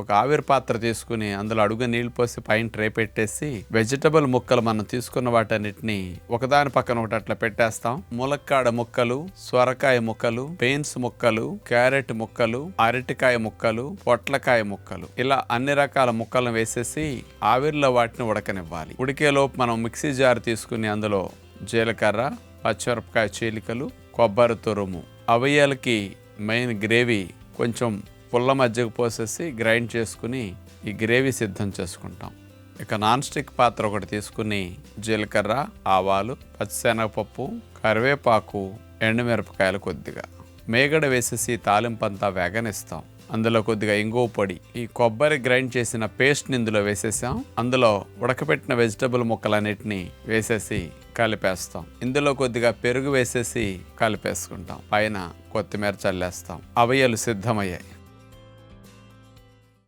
ఒక ఆవిరి పాత్ర తీసుకుని అందులో అడుగు నీళ్ళు పోసి పైన ట్రే పెట్టేసి వెజిటబుల్ ముక్కలు మనం తీసుకున్న వాటన్నిటిని ఒకదాని పక్కన ఒకటి అట్లా పెట్టేస్తాం. ములక్కాడ ముక్కలు సొరకాయ ముక్కలు బీన్స్ ముక్కలు క్యారెట్ ముక్కలు అరటికాయ ముక్కలు పొట్లకాయ ముక్కలు. ఇలా అన్ని రకాల ముక్కలను వేసేసి ఆవిరిలో వాటిని ఉడకనివ్వాలి. ఉడికేలోపు మనం మిక్సీ జార్ తీసుకుని అందులో జీలకర్ర పచ్చిమిరపకాయ చీలికలు కొబ్బరి తురుము. అవయ్యాలకి మెయిన్ గ్రేవీ కొంచెం పుల్ల మజ్జిగ పోసేసి గ్రైండ్ చేసుకుని ఈ గ్రేవీ సిద్ధం చేసుకుంటాం. ఇక నాన్ స్టిక్ పాత్ర ఒకటి తీసుకుని జీలకర్ర ఆవాలు పచ్చిశనగపప్పు కరివేపాకు ఎండుమిరపకాయలు కొద్దిగా. మేగడ వేసేసి తాలింపంతా వేగనిస్తాం. అందులో కొద్దిగా ఇంగువ పొడి ఈ కొబ్బరి గ్రైండ్ చేసిన పేస్ట్ని ఇందులో వేసేసాం. అందులో ఉడకపెట్టిన వెజిటబుల్ ముక్కలన్నిటిని వేసేసి కలిపేస్తాం. ఇందులో కొద్దిగా పెరుగు వేసేసి కలిపేసుకుంటాం. పైన కొత్తిమీర చల్లేస్తాం. అవయలు సిద్ధమయ్యాయి.